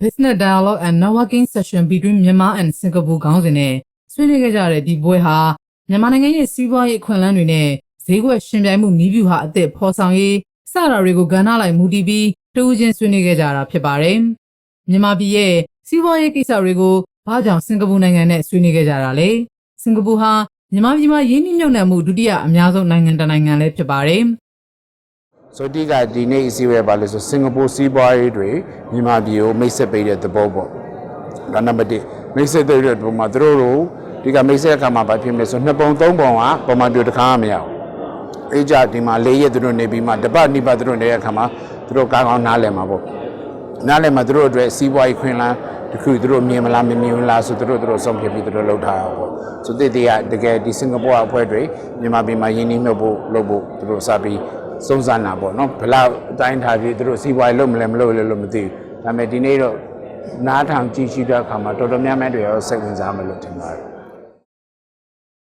Business Dialogue and Networking Session between Myanmar and Singapore ခေါင်းစဉ်နဲ့ဆွေးနွေးခဲ့ကြတဲ့ဒီပွဲဟာမြန်မာနိုင်ငံရဲ့စီးပွားရေးအခွင့်အလမ်းတွေနဲ့ဈေးကွက်ရှင်ပြိုင်မှုနည်းဗျူဟာအသစ်ဖော်ဆောင်ရေးစတာတွေကိုကဏ္ဍလိုက်မူတည်ပြီးတူးချင်းဆွေးနွေးခဲ့ကြတာဖြစ်ပါတယ်။မြန်မာပြည်ရဲ့စီးပွားရေးကိစ္စတွေကိုဘာကြောင့်စင်ကာပူနိုင်ငံနဲ့ဆွေးနွေးခဲ့ကြတာလဲ။စင်ကာပူဟာမြန်မာပြည်မှာရင်းနှီးမြှုပ်နှံမှုဒုတိယအများဆုံးနိုင်ငံတစ်နိုင်ငံလည်းဖြစ်ပါတယ်။ ဆိုတော့ဒီကဒီနေ့အစည်းအဝေးပါလို့ဆိုစင်ကာပူစီးပွားရေးတွေမြန်မာပြည်ကိုမိတ်ဆက်ပေးတဲ့သဘောပေါ့ဒါနံပါတ်1မိတ်ဆက်တဲ့ပုံမှာသူတို့တို့ဒီကမိတ်ဆက်အခါမှာဘာဖြစ်မလဲဆိုနှစ်ပုံသုံးပုံကပုံမှန်တူတစ်ခါမှမရဘူးအေးကြဒီမှာ၄ရက်သူတို့နေပြီးမှတပတ်နိပတ်သူတို့နေတဲ့အခါမှာသူတို့ကောင်းကောင်းနားလည်မှာပေါ့နားလည်မှာသူတို့အတွက်စီးပွားရေးခွင့်လန်းတစ်ခုသူတို့မြင်မလားမမြင်ဘူးလားဆိုသူတို့သူတို့ဆုံးဖြတ်ပြီးသူတို့လုပ်ထားတာပေါ့ဆိုတဲ့တည်းကတကယ်ဒီစင်ကာပူအဖွဲ့တွေမြန်မာပြည်မှာယင်းနှိမ့်မြုပ်ဖို့လုပ်ဖို့သူတို့စပြီး စုံစမ်းတာပေါ့နော်ဘလောက်အတိုင်းထားပြီးသူတို့စီးပွားရေးလုပ်မလဲမလုပ်လဲလို့မသိဘူးဒါပေမဲ့ဒီနေ့တော့နားထောင်ကြည့်ရှိတဲ့အခါမှာတော်တော်များများတွေရောစိတ်ဝင်စားမယ်လို့ထင်ပါတယ်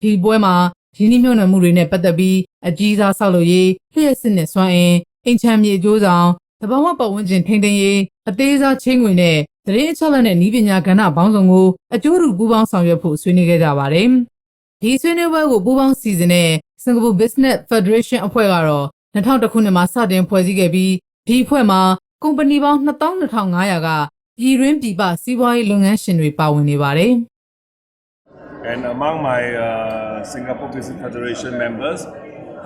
ဒီပွဲမှာရင်းနှီးမြှုပ်နှံမှုတွေနဲ့ပတ်သက်ပြီးအကြီးစားဆောက်လုပ်ရေးလျှက်စစ်နဲ့စွမ်းအင်အိမ်ချမ်းမြေအကျိုးဆောင်တဘာဝပတ်ဝန်းကျင်ထိန်းသိမ်းရေးအသေးစားချင်းငွေနဲ့သတင်းအချက်အလက်နဲ့ဤပညာကဏ္ဍပေါင်းစုံကိုအကျိုးတူပူးပေါင်းဆောင်ရွက်ဖို့ဆွေးနွေးခဲ့ကြပါတယ်။ဒီဆွေးနွေးပွဲကိုပူးပေါင်းစီစဉ်တဲ့စင်ကာပူ Business Federation အဖွဲ့ကတော့ 2000ခုနှစ်မှာစတင်ဖွဲ့စည်းခဲ့ပြီးဒီအဖွဲ့မှာကုမ္ပဏီပေါင်း22,500ကပြည်တွင်းပြည်ပစီးပွားရေးလုပ်ငန်းရှင်တွေပါဝင်နေပါတယ်။ And among my uh, Singapore Business Federation members,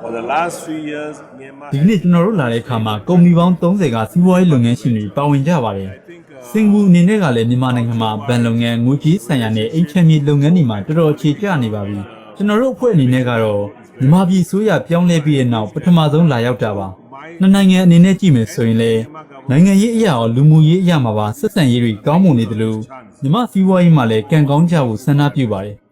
for the last three years, Myanmar ဒီကနေ့ကျွန်တော်တို့လာတဲ့အခါမှာကုမ္ပဏီပေါင်း30ကစီးပွားရေးလုပ်ငန်းရှင်တွေပါဝင်ကြပါတယ်။စင်ကာပူအနေနဲ့ကလည်းမြန်မာနိုင်ငံမှာဗန်လုပ်ငန်းငွေကြေးဆိုင်ရာနဲ့အိမ်ချမ်းမြေလုပ်ငန်းတွေမှာတော်တော်အခြေကျနေပါပြီ။ ကျွန်တော်တို့အဖွဲ့အနေနဲ့ကတော့မြန်မာပြည်ဆိုရပြောင်းလဲပြီးတဲ့နောက်ပထမဆုံးလာရောက်တာပါ။နှစ်နိုင်ငံအနေနဲ့ကြည့်မယ်ဆိုရင်လည်းနိုင်ငံရေးအရာရောလူမှုရေးအရာမှာပါဆက်ဆံရေးတွေကောင်းမွန်နေတယ်လို့မြမစီးပွားရေးမှာလည်းကံကောင်းကြဖို့ဆန္ဒပြုပါတယ်။